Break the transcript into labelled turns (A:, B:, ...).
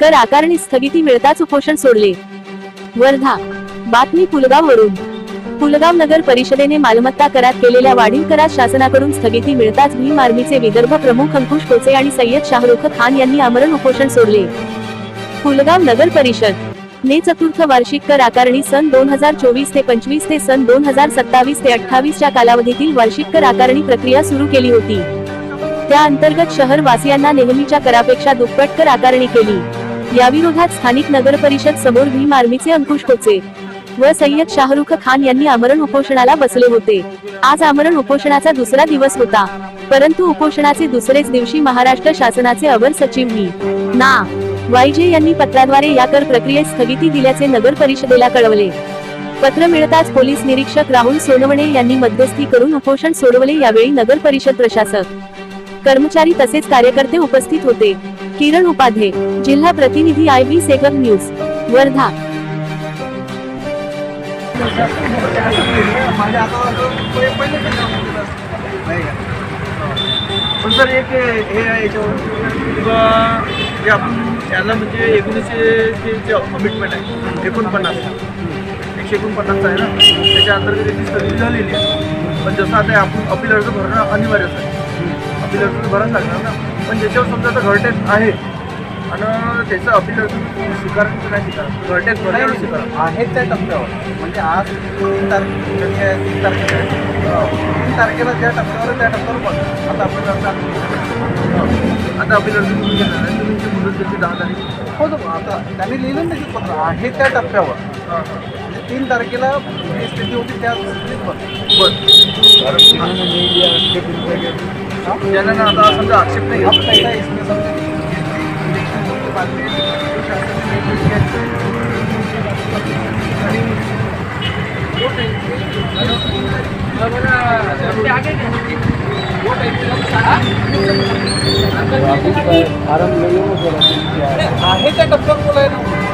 A: कर आकारणी स्थगिती मिळताच उपोषण सोडले. वर्धा. बातमी पुलगाववरून पुलगाव नगर परिषदेने मालमत्ता करात केलेल्या वाढीव करात शासनाकडून स्थगिती मिळताच भीम आर्मीचे विदर्भ प्रमुख अंकुश कोचे आणि सय्यद शाहरुख खान यांनी आमरण उपोषण सोडले. पुलगाव नगर परिषद. ने चतुर्थ वार्षिक कर आकारणी सन दोन हजार चोवीस ते पंचवीस ते सन दोन हजार सत्तावीस ते अठ्ठावीस च्या कालावधीतील वार्षिक कर आकारणी प्रक्रिया सुरू केली होती. त्या अंतर्गत शहर वासियांना नेहमीच्या करापेक्षा दुप्पट कर आकारणी केली. याविरोधात स्थानिक नगर परिषद समोर भीम आर्मीचे अंकुश होते व सय्यद शाहरुख खान यांनी आमरण उपोषणाला बसले होते. आज आमरण उपोषणाचा दुसरा दिवस होता. परंतु उपोषणाचे दुसरेच दिवशी महाराष्ट्र शासनाचे अवर सचिव मी ना. वायजे यांनी पत्राद्वारे या कर प्रक्रियेत स्थगिती दिल्याचे नगर परिषदेला कळवले. पत्र मिळताच पोलीस निरीक्षक राहुल सोनवणे यांनी मध्यस्थी करून उपोषण सोडवले यावेळी नगर परिषद प्रशासक. कर्मचारी तसेच कार्यकर्ते उपस्थित होते. किरण उपाध्ये जिल्हा प्रतिनिधी I B second news Wardha.
B: पण सर एक हे आहे याच्यावर. किंवा जे आपण याला म्हणजे एकोणीसशे जे कमिटमेंट आहे एकोणपन्नास. एकशे एकोणपन्नासचा आहे ना? त्याच्या अंतर्गत याची स्थगिती झालेली आहे. पण जसं आता आपण अपील अर्ज भरणं अनिवार्यच आहे अपील अर्ज भरायला लागणार ना? पण ज्याच्यावर समजा आता घरटेक आहे आणि त्याचं अपील अर्ज स्वीकारायचं की नाही स्वीकारायचं घरटेक भरण्यावर स्वीकारा
C: आहेत त्या टप्प्यावर. म्हणजे आज तीन तारखे आहे? तीन तारखेला. तीन तारखेला ज्या टप्प्यावर त्या टप्प्यावर बघ. आता आपण आता
B: आता अपील अर्ज तुम्ही घेणार आहे तुमची मुदत त्याची दहा तारीख.
C: हो तो आता त्यांनी लिहिलं ना त्याचं पत्र. आहे त्या टप्प्यावर.
B: हां हां.
C: म्हणजे तीन तारखेला जी स्थिती होती त्या स्थितीत बघ
B: बरं त्यांना ना आता समजा आक्षेप नाही
C: अब
B: घेतला.
C: कैसा है इसमें समझे इलेक्शन के बाद में शासन ने निर्णय लिया है। वो आहे त्या टप्प्यावर बोलाय ना